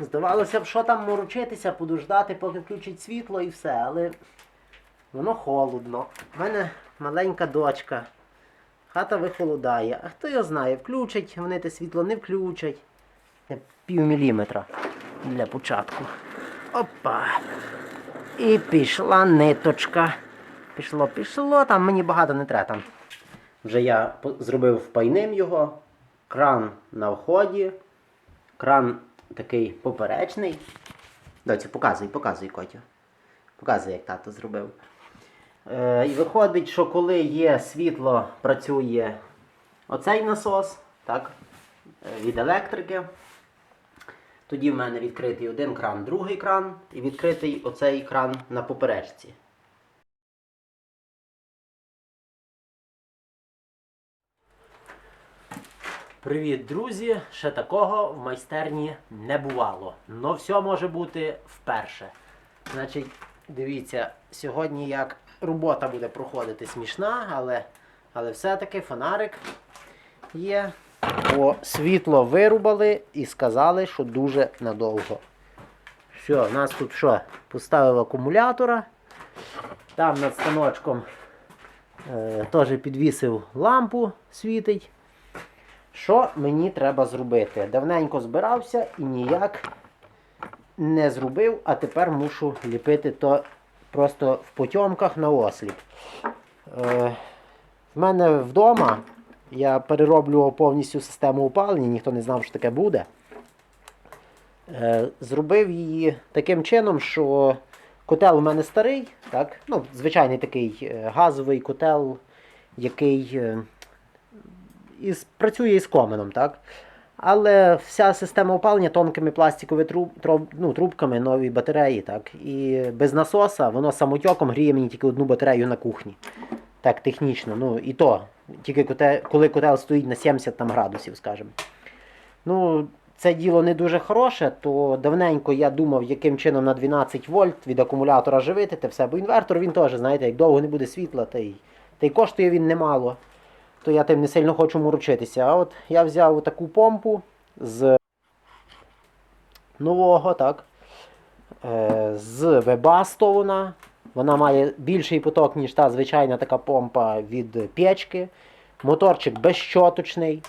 Здавалося б, що там морочитися, подождати, поки включить світло і все, але воно холодно. У мене маленька дочка. Хата вихолодає. А хто його знає, включать вони те світло, не включать. Пів міліметра для початку. Опа. І пішла ниточка. Пішло, пішло, там мені багато не треба. Там. Вже я зробив впайним його. Кран на вході. Кран такий поперечний. Доця, показуй, показуй, Котя. Показуй, як тато зробив. Е, і виходить, що коли є світло, працює оцей насос, так, е, від електрики. Тоді в мене відкритий один кран, другий кран, і відкритий оцей кран на поперечці. Привіт, друзі! Ще такого в майстерні не бувало. Но все може бути вперше. Значить, дивіться, сьогодні як робота буде проходити смішна, але, але все-таки фонарик є. Бо світло вирубали і сказали, що дуже надовго. Все, у нас тут що? Поставив акумулятора. Там над станочком е, теж підвісив лампу, світить. Що мені треба зробити? Давненько збирався і ніяк не зробив, а тепер мушу ліпити то просто в потьомках на осліп. Е, в мене вдома я перероблював повністю систему опалення, ніхто не знав, що таке буде. Е, зробив її таким чином, що котел у мене старий, так? Ну, звичайний такий е, газовий котел, який. Із, працює із коменом, так? Але вся система опалення тонкими пластиковими труб, труб, ну, трубками, нові батареї, так? І без насоса воно самотьоком гріє мені тільки одну батарею на кухні. Так, технічно. Ну і то, тільки коли котел стоїть на 70 там, градусів, скажімо. Ну, це діло не дуже хороше, то давненько я думав, яким чином на 12 вольт від акумулятора живити те все. Бо інвертор він теж, знаєте, як довго не буде світла, та й, та й коштує він немало то я тим не сильно хочу морочитися. А от я взяв таку помпу з нового, так? Е, з Webasto вона. Вона має більший поток, ніж та звичайна така помпа від печки. Моторчик безщоточний.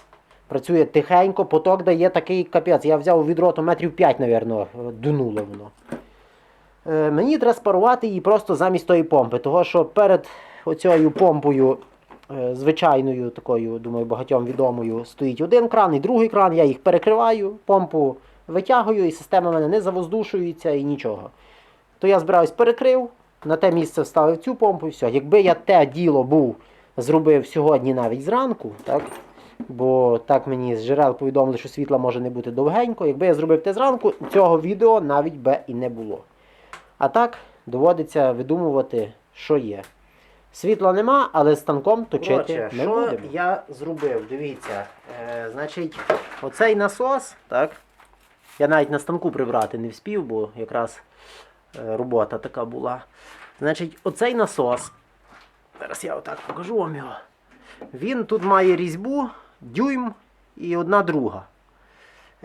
Працює тихенько, поток дає такий капець. Я взяв відро, то метрів 5, мабуть, дунуло воно. Е, мені треба спарувати її просто замість тої помпи, того що перед оцією помпою звичайною такою, думаю, багатьом відомою, стоїть один кран і другий кран, я їх перекриваю, помпу витягую, і система в мене не завоздушується і нічого. То я збираюсь перекрив, на те місце вставив цю помпу і все. Якби я те діло був зробив сьогодні навіть зранку, так? Бо так мені з джерел повідомили, що світла може не бути довгенько. Якби я зробив те зранку, цього відео навіть би і не було. А так доводиться видумувати, що є. Світла нема, але станком точити Коротше, не що будемо. я зробив? Дивіться. Е, значить, оцей насос, так? Я навіть на станку прибрати не вспів, бо якраз е, робота така була. Значить, оцей насос. Зараз я отак покажу вам його. Він тут має різьбу, дюйм і одна друга.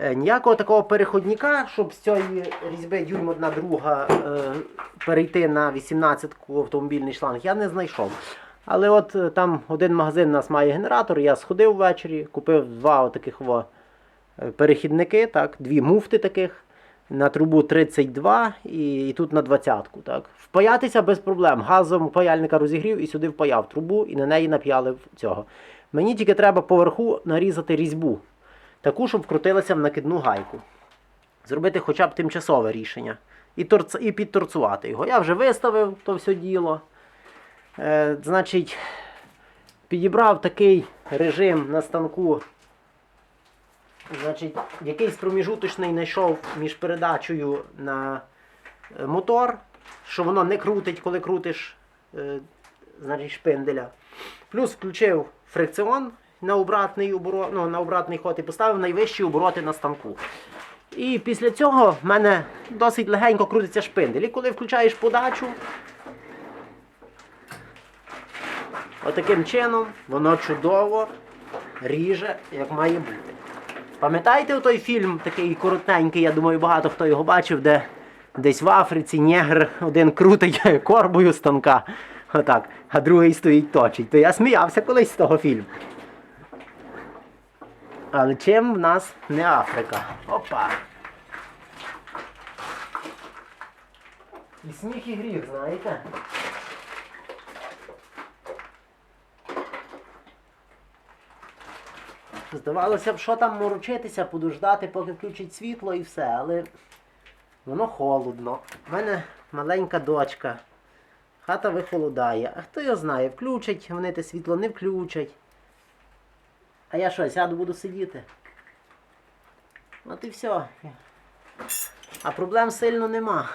Е, Ніякого такого переходника, щоб з цієї різьби дюйм одна друга е, перейти на 18-ку автомобільний шланг, я не знайшов. Але от е, там один магазин у нас має генератор, я сходив ввечері, купив два таких перехідники, так, дві муфти таких. На трубу 32 і, і тут на 20-ку. Так. Впаятися без проблем. Газом паяльника розігрів і сюди впаяв трубу і на неї нап'ялив цього. Мені тільки треба поверху нарізати різьбу, таку, щоб вкрутилася в накидну гайку. Зробити хоча б тимчасове рішення. І, торц... і підторцувати його. Я вже виставив то все діло. Е, значить, підібрав такий режим на станку. Значить, якийсь проміжуточний знайшов між передачею на е, мотор, що воно не крутить, коли крутиш е, значить, шпинделя. Плюс включив фрикціон на обратний, оборот, ну, на обратний ход і поставив найвищі обороти на станку. І після цього в мене досить легенько крутиться шпиндель. І коли включаєш подачу, отаким чином воно чудово ріже, як має бути. Пам'ятаєте той фільм, такий коротенький, я думаю, багато хто його бачив, де десь в Африці негр один крутить корбою станка. Отак, а другий стоїть точить. То я сміявся колись з того фільму. Але чим в нас не Африка? Опа. І сміх і гріх, знаєте? Здавалося б, що там морочитися, подождати, поки включить світло і все, але воно холодно. У мене маленька дочка. Хата вихолодає. А хто його знає, включать вони те світло, не включать. А я що, сяду буду сидіти? От і все. А проблем сильно нема.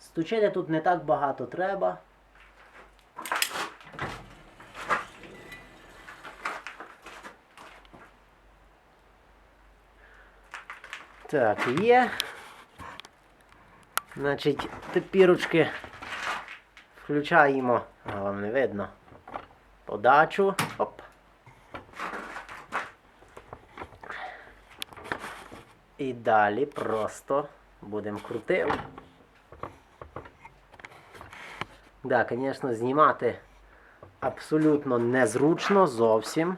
Стучити тут не так багато треба. Так, є. Значить, тепірочки включаємо, а вам не видно. Подачу. Оп. І далі просто будемо крутити. Да, звісно, знімати абсолютно незручно зовсім.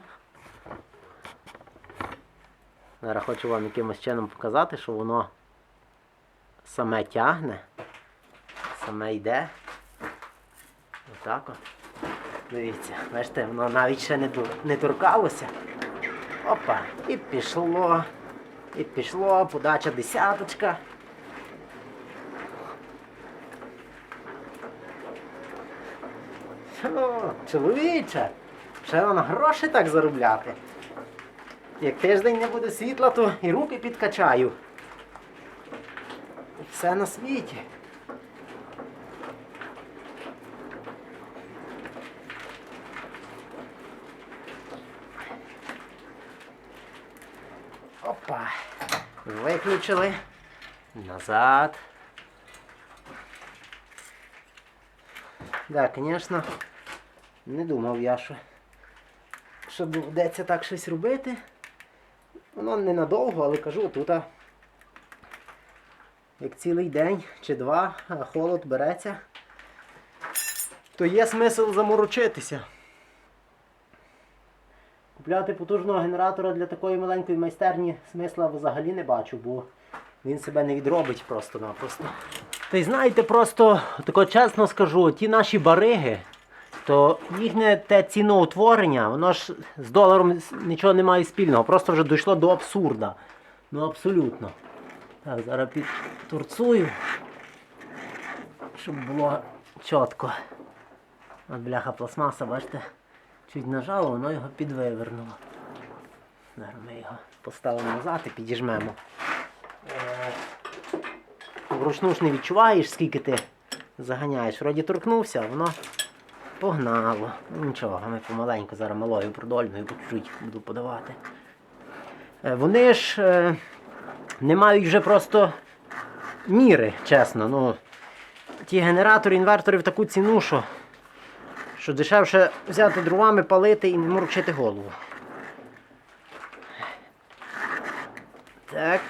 Зараз хочу вам якимось чином показати, що воно саме тягне, саме йде. Отак от. Дивіться, бачите, воно навіть ще не, не торкалося. Опа, і пішло, і пішло, подача десяточка. О, чоловіче, ще воно гроші так заробляти. Як тиждень не буде світла, то і руки підкачаю. Все на світі. Опа. Виключили. Назад. Так, да, звісно, не думав я, що, що доведеться так щось робити. Воно ненадовго, але кажу, тут як цілий день чи два холод береться, то є смисл заморочитися. Купляти потужного генератора для такої маленької майстерні смисла взагалі не бачу, бо він себе не відробить просто-напросто. Та й знаєте, просто тако чесно скажу, ті наші бариги, то їхнє те ціноутворення, воно ж з доларом нічого не має спільного, просто вже дійшло до абсурда. Ну абсолютно. Так, зараз підтурцую, щоб було чітко. От бляха пластмаса, бачите, чуть нажало, воно його підвивернуло. Зараз ми його поставимо назад і підіжмемо. Е, Вручну ж не відчуваєш, скільки ти заганяєш. Вроді торкнувся, а воно погнало. Ну, Нічого, ми помаленьку зараз малою продольною по чуть буду подавати. Е, Вони ж е, не мають вже просто міри, чесно. Ну, ті генератори, інвертори в таку ціну, що, що дешевше взяти дровами, палити і не морочити голову. Так.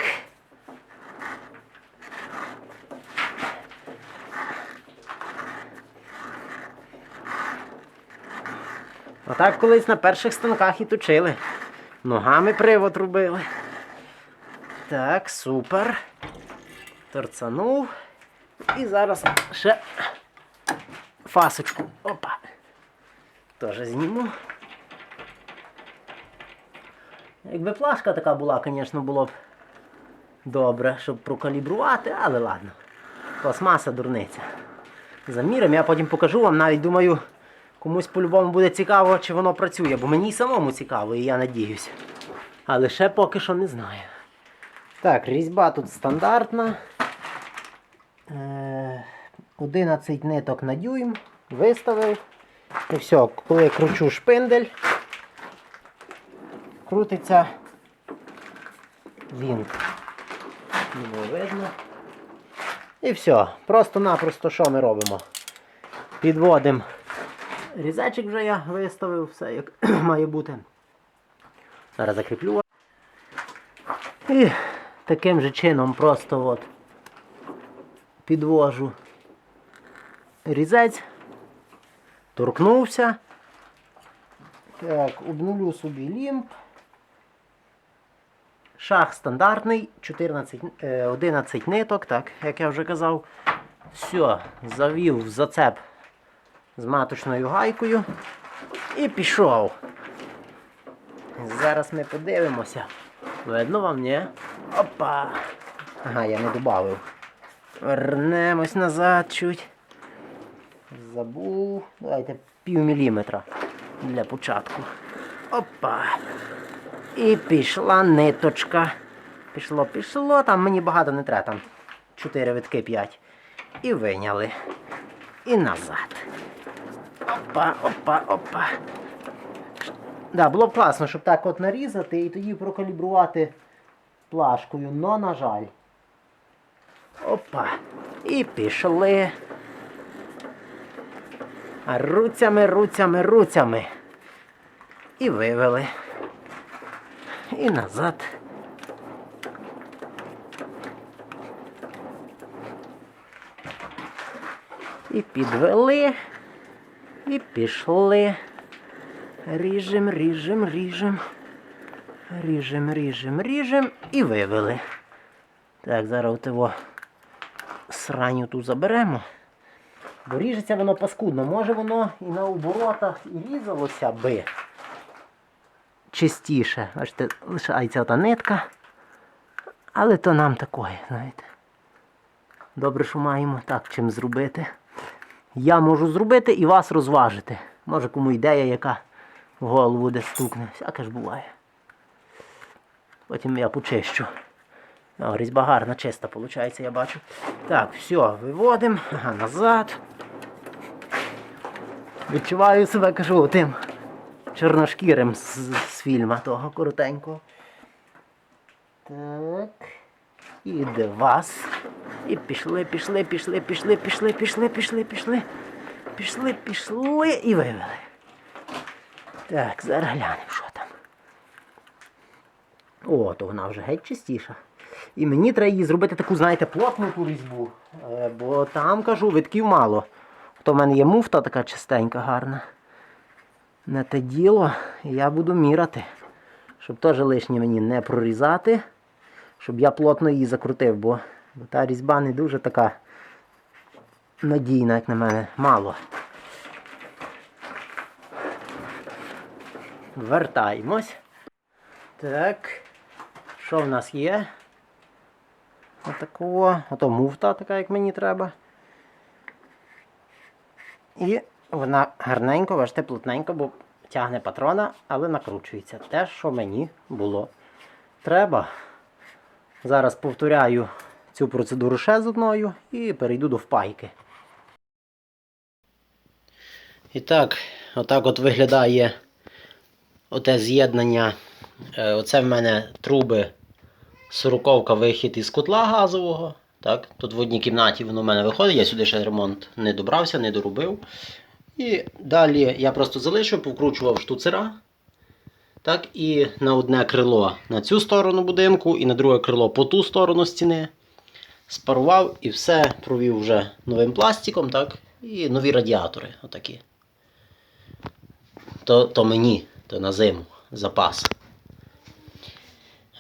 Отак колись на перших станках і точили. Ногами привод робили. Так, супер. Торцанув. І зараз ще фасочку. Опа. Теж зніму. Якби плашка така була, звісно, було б добре, щоб прокалібрувати, але ладно. Пластмаса дурниця. Заміром, я потім покажу вам, навіть думаю, комусь по-любому буде цікаво, чи воно працює, бо мені й самому цікаво, і я надіюся. Але ще поки що не знаю. Так, різьба тут стандартна. Е, 11 ниток на дюйм. Виставив. І все, коли я кручу шпиндель, крутиться. Не було видно. І все. Просто-напросто що ми робимо? Підводимо. Різачик вже я виставив, все як має бути. Зараз закріплю. І таким же чином просто от підвожу різець, торкнувся. Так, обнулю собі лімб. Шах стандартний, 14, е, 11 ниток, так, як я вже казав. Все, завів в зацеп з маточною гайкою і пішов. Зараз ми подивимося. Видно вам, ні? Опа! Ага, я не додав. Вернемось назад чуть. Забув. Давайте пів міліметра для початку. Опа. І пішла ниточка. Пішло, пішло, там мені багато не треба, там 4 витки 5. І виняли. І назад. Опа, опа, опа. Да, було б класно, щоб так от нарізати і тоді прокалібрувати плашкою, но на жаль. Опа. І пішли. Руцями, руцями, руцями. І вивели. І назад. І підвели. І пішли. Ріжем, ріжем, ріжем. Ріжем, ріжем, ріжем і вивели. Так, зараз того сраню ту заберемо. Бо ріжеться воно паскудно. Може воно і на оборотах і різалося би чистіше. Бачите, лишається ота нитка. Але то нам такое, знаєте. Добре, що маємо так чим зробити. Я можу зробити і вас розважити. Може кому ідея, яка в голову десь стукне. Всяке ж буває. Потім я почищу. О, різьба гарна, чиста, виходить, я бачу. Так, все, виводимо. Ага, назад. Відчуваю себе, кажу, тим чорношкірим з, з фільма того коротенького. Так. І де вас. І пішли, пішли, пішли, пішли, пішли, пішли, пішли, пішли. Пішли, пішли і вивели. Так, зараз глянемо, що там. О, то вона вже геть чистіша. І мені треба її зробити таку, знаєте, плотну ту різьбу. Е, Бо там, кажу, витків мало. То в мене є муфта така чистенька, гарна. На те діло я буду міряти. Щоб теж лишнє мені не прорізати. Щоб я плотно її закрутив, бо, бо та різьба не дуже така надійна, як на мене, мало. Вертаємось. Так. Що в нас є? Отакого. Ото муфта така, як мені треба. І вона гарненько, бачите, плотненько, бо тягне патрона, але накручується. Те, що мені було треба. Зараз повторяю цю процедуру ще з одною і перейду до впайки. І так, отак от виглядає оте з'єднання. Е, Оце в мене труби сороковка вихід із котла газового. Так? Тут в одній кімнаті воно в мене виходить, я сюди ще ремонт не добрався, не доробив. І далі я просто залишив, повкручував штуцера. Так, і на одне крило на цю сторону будинку, і на друге крило по ту сторону стіни. Спарував і все провів вже новим пластиком, так? І нові радіатори. Отакі. То, то мені, то на зиму запас.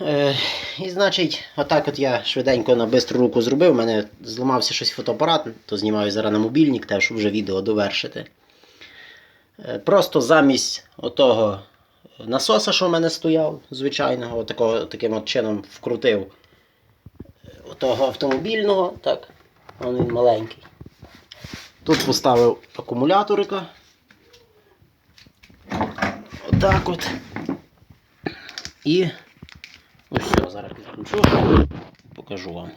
Е, і значить, отак от я швиденько на бистру руку зробив. У мене зламався щось фотоапарат, то знімаю зараз на мобільник, теж щоб вже відео довершити. Е, просто замість отого насоса, що в мене стояв, звичайного, отакого, таким от чином вкрутив отого автомобільного, так, він маленький. Тут поставив акумуляторика. Отак от. І зараз покажу вам.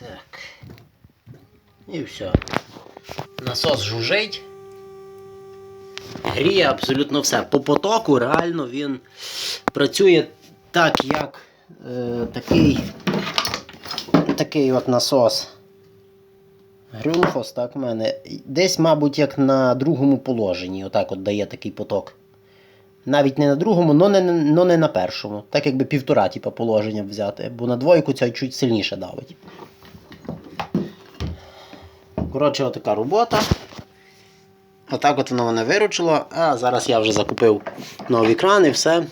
Так. І все. Насос жужить. Гріє абсолютно все. По потоку реально він працює так, як е, такий, такий от насос Грюнфос, так, в мене. Десь, мабуть, як на другому положенні, отак от дає такий поток. Навіть не на другому, но не, но не на першому. Так якби півтора типу, положення взяти, бо на двойку ця чуть сильніше давить. Коротше, отака робота. Отак от воно мене виручило. А зараз я вже закупив нові крани, все.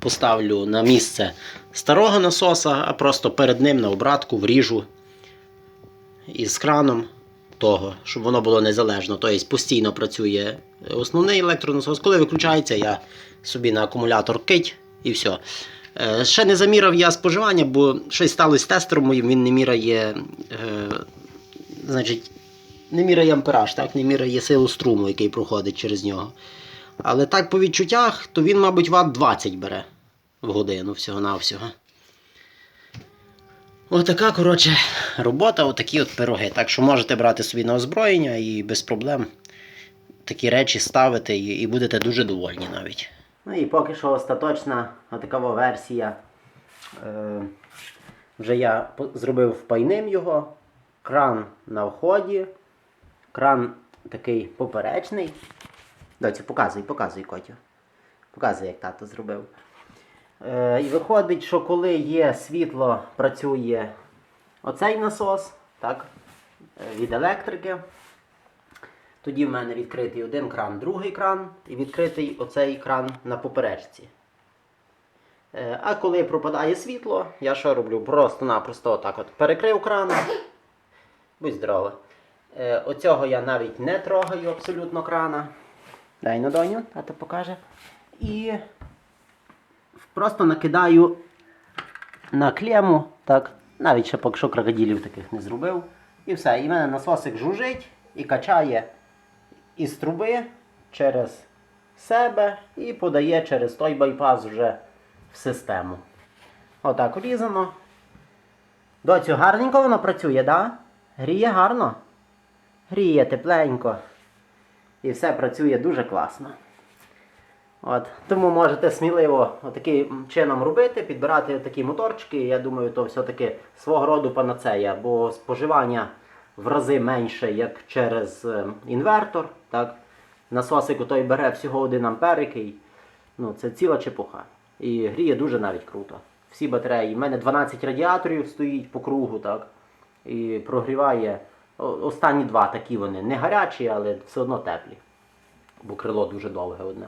Поставлю на місце старого насоса, а просто перед ним на обратку вріжу із краном того, щоб воно було незалежно. Тобто постійно працює основний електронасос. Коли виключається, я собі на акумулятор кить і все. Е, Ще не заміряв я споживання, бо щось сталося з тестером моїм, він не міряє, е, значить, не міряє ампераж, так? не міряє силу струму, який проходить через нього. Але так по відчуттях, то він, мабуть, ватт 20 бере в годину всього-навсього. Отака, коротше, робота, отакі от пироги. Так що можете брати собі на озброєння і без проблем такі речі ставити і, і будете дуже довольні навіть. Ну і поки що остаточна отака версія. Е, вже я зробив впайним його. Кран на вході. Кран такий поперечний. Доцю, показуй, показуй, Котю. Показуй, як тато зробив. Е, і виходить, що коли є світло, працює оцей насос, так, е, від електрики. Тоді в мене відкритий один кран, другий кран, і відкритий оцей кран на поперечці. Е, А коли пропадає світло, я що роблю? Просто-напросто отак от перекрив крана. Будь здорова. Оцього я навіть не трогаю абсолютно крана. Дай на доню, тато покаже. І просто накидаю на клему, так, навіть ще поки що крокодилів таких не зробив. І все. І в мене насосик жужить і качає із труби через себе і подає через той байпас вже в систему. Отак урізано. Доцю, гарненько воно працює, да? Гріє гарно. Гріє тепленько. І все працює дуже класно. От, тому можете сміливо таким чином робити, підбирати такі моторчики. Я думаю, то все-таки свого роду панацея, бо споживання в рази менше, як через е, інвертор. Так? Насосик той бере всього 1 ампер, який ну, це ціла чепуха. І гріє дуже навіть круто. Всі батареї. У мене 12 радіаторів стоїть по кругу, так? І прогріває. Останні два такі вони не гарячі, але все одно теплі. Бо крило дуже довге одне.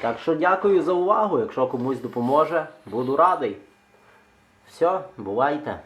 Так що дякую за увагу. Якщо комусь допоможе, буду радий. Все, бувайте.